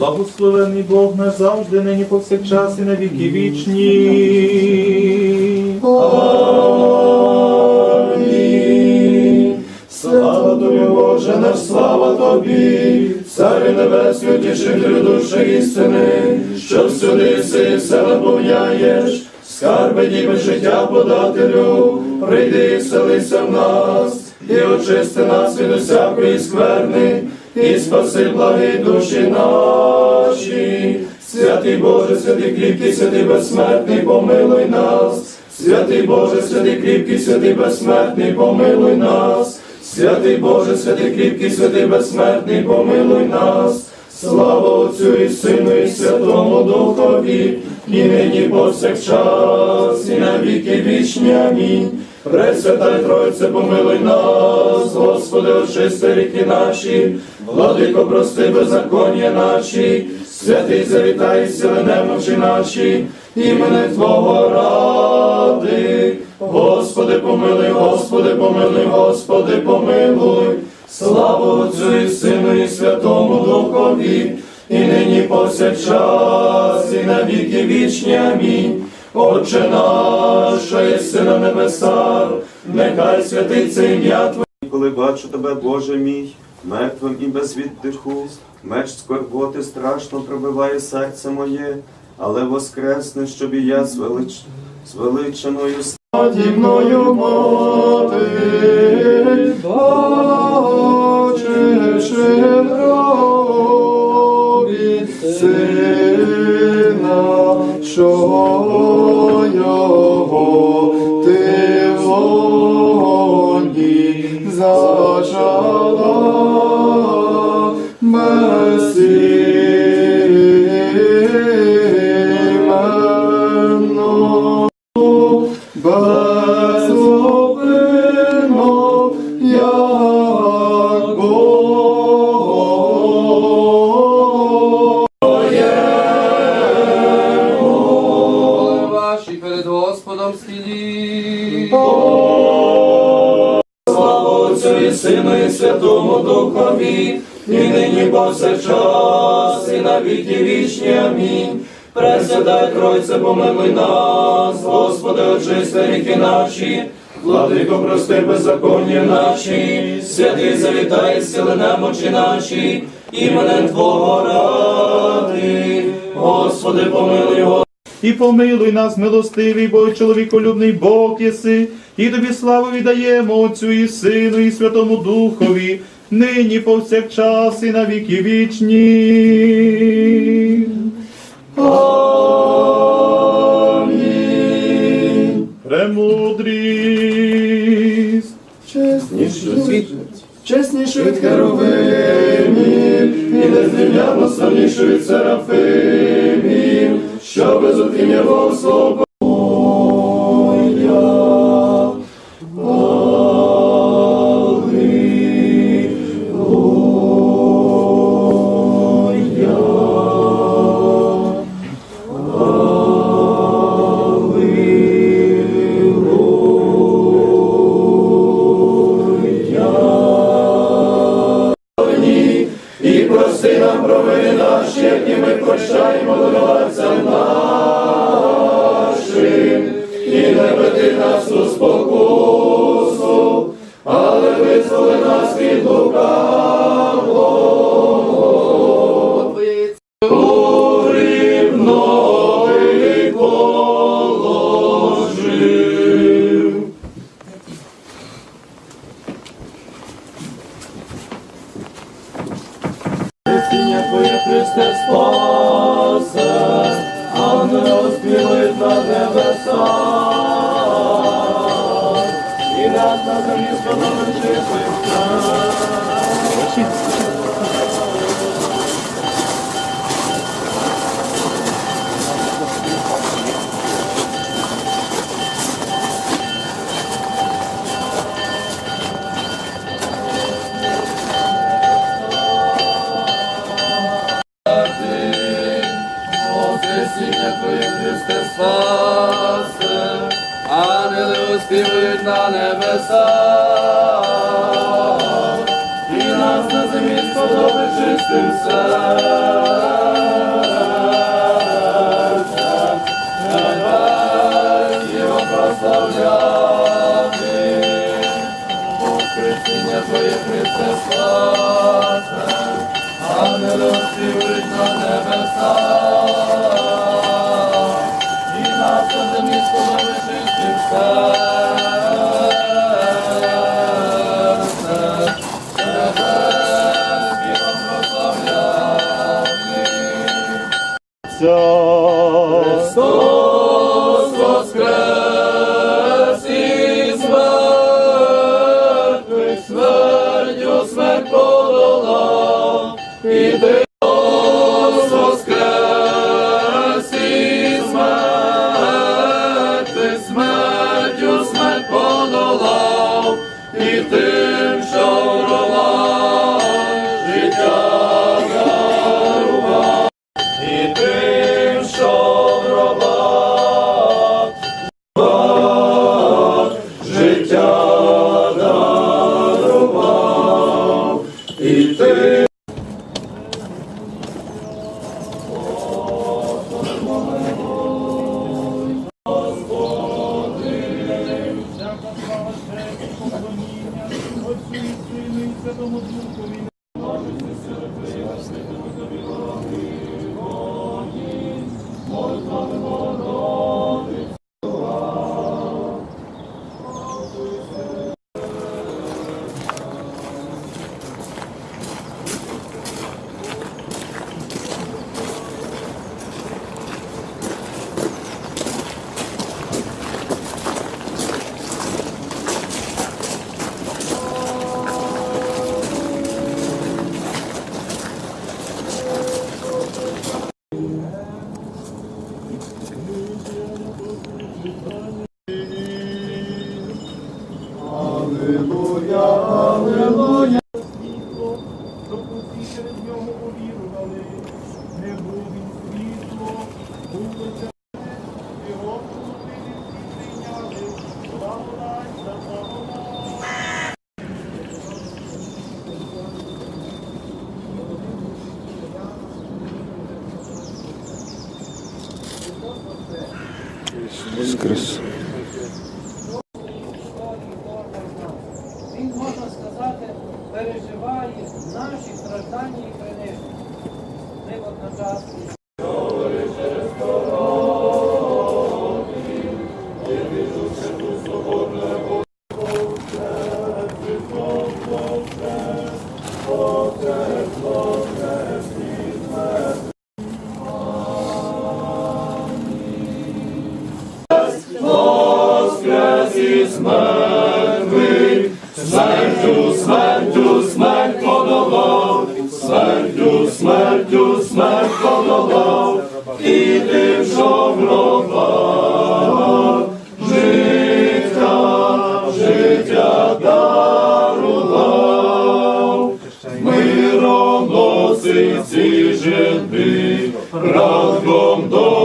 Благословений Бог назавжди, нині повсякчас і на віки вічні. Слава тобі, Боже, наш слава тобі, Царю Небесний, утішителю душі істини, що всюди си все наповняєш, скарби ніби життя подателю, прийди і в нас, і очисти нас від усякої скверни, і спаси благі душі наші. Святий Боже, святий кріпкий, святий безсмертний, помилуй нас. Святий Боже, святий кріпкий, святий безсмертний, помилуй нас. Святий Боже, святий кріпкий, святий безсмертний, помилуй нас. Слава Отцю і Сину, і Святому Духові, і нині повсякчас, і на віки вічні. Амінь. Пресвятай Тройце, помилуй нас, Господи, очисти ріки наші, владико, прости беззаконня наші, святий завітай, сили немочі наші, імени Твого ради. Господи, помилуй, Господи, помилуй, Господи, помилуй. Слава Отцю і Сину, і Святому Духові, і нині повсякчас, і на віки вічні. Амінь. Отче наш, що єси на небесах, нехай святиться ім'я Твоє. Коли бачу тебе, Боже мій, мертвим і без віддиху, меч скорботи страшно пробиває серце моє, але воскресне, щоб і я звелич... звеличеною Наді мною мати, сина, що Сину і Святому Духові, і нині повсякчас, і на віки вічні. Амінь. Пресвятай Тройце, помилуй нас, Господи, очисти ріки наші, владико, прости беззаконня наші, святий завітай, сили немочі наші, іменем Твого ради, Господи, помилуй, Господи. І помилуй нас, милостивий, бо чоловіколюбний Бог єси, і тобі славу віддаємо Отцю і Сину, і Святому Духові, нині повсякчас і на віки вічні. Амінь. Премудрість. Чесніше, чесніше від херовимів, і незрівняно славніше від серафимів, ми винуватцям нашим, і не веди нас у спокусу, але визволи нас від лукавого. на землі сподоби чистим серцем, Небес його прославляти, Воскресіння Твоє Христе спасе, не співрить на небесах, І нас на землі сподоби чистим серцем, Христос життя за. Він, можна сказати, переживає наші страждання і приниження. Ми одночасно. Із мертвих, смертю, смертю, смерть подолав, смертю, смертю, смерть подолав, і тим, що в гробах життя, життя дарував, миром носить ці ранком до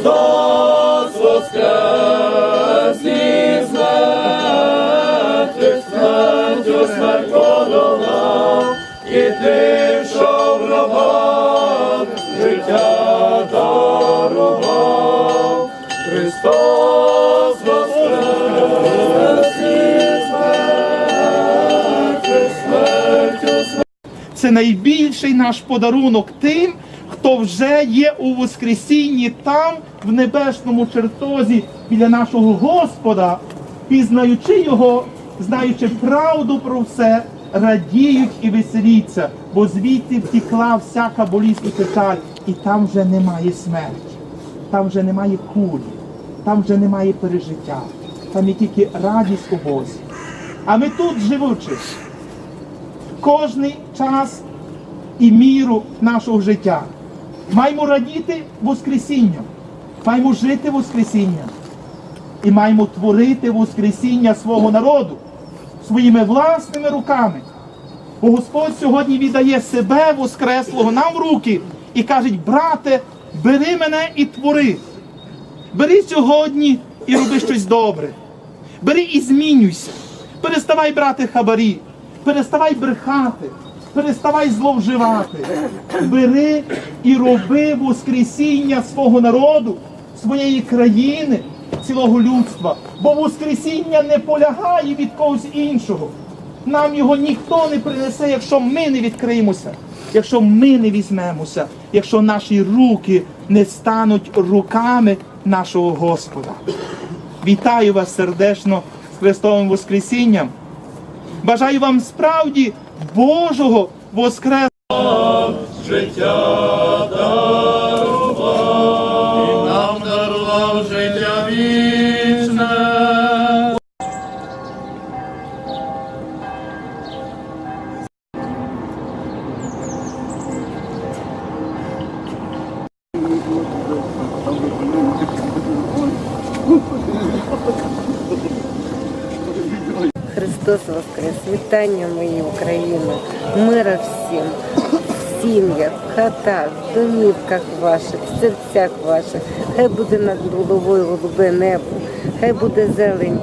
Христос воскрес із мертвих, смертю смерть подолав, і тим, що в гробах життя дарував. Христос воскрес із мертвих, смертю смерть Це найбільший наш подарунок тим, хто вже є у Воскресінні там, в небесному чертозі біля нашого Господа, пізнаючи Його, знаючи правду про все, радіють і веселіться, бо звідти втікла всяка болість і печаль, і там вже немає смерті. там вже немає кулі, там вже немає пережиття, там є тільки радість у Бозі. А ми тут живучи, кожний час і міру нашого життя. Маємо радіти Воскресінням, маємо жити Воскресінням і маємо творити Воскресіння свого народу своїми власними руками. Бо Господь сьогодні віддає себе Воскреслого нам в руки і каже, брате, бери мене і твори. Бери сьогодні і роби щось добре. Бери і змінюйся. Переставай брати хабарі, переставай брехати, переставай зловживати. Бери і роби Воскресіння свого народу, своєї країни, цілого людства. Бо Воскресіння не полягає від когось іншого. Нам його ніхто не принесе, якщо ми не відкриємося, якщо ми не візьмемося, якщо наші руки не стануть руками нашого Господа. Вітаю вас сердечно з Христовим Воскресінням. Бажаю вам справді Божого Воскресення. І нам дарував життя вічне. Христос Воскрес! Вітання мої України, мира всім, в сім'ях, в хатах, в домівках ваших, в серцях ваших. Хай буде над головою голубе небо, хай буде зелень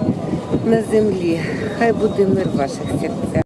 на землі, хай буде мир в ваших серцях.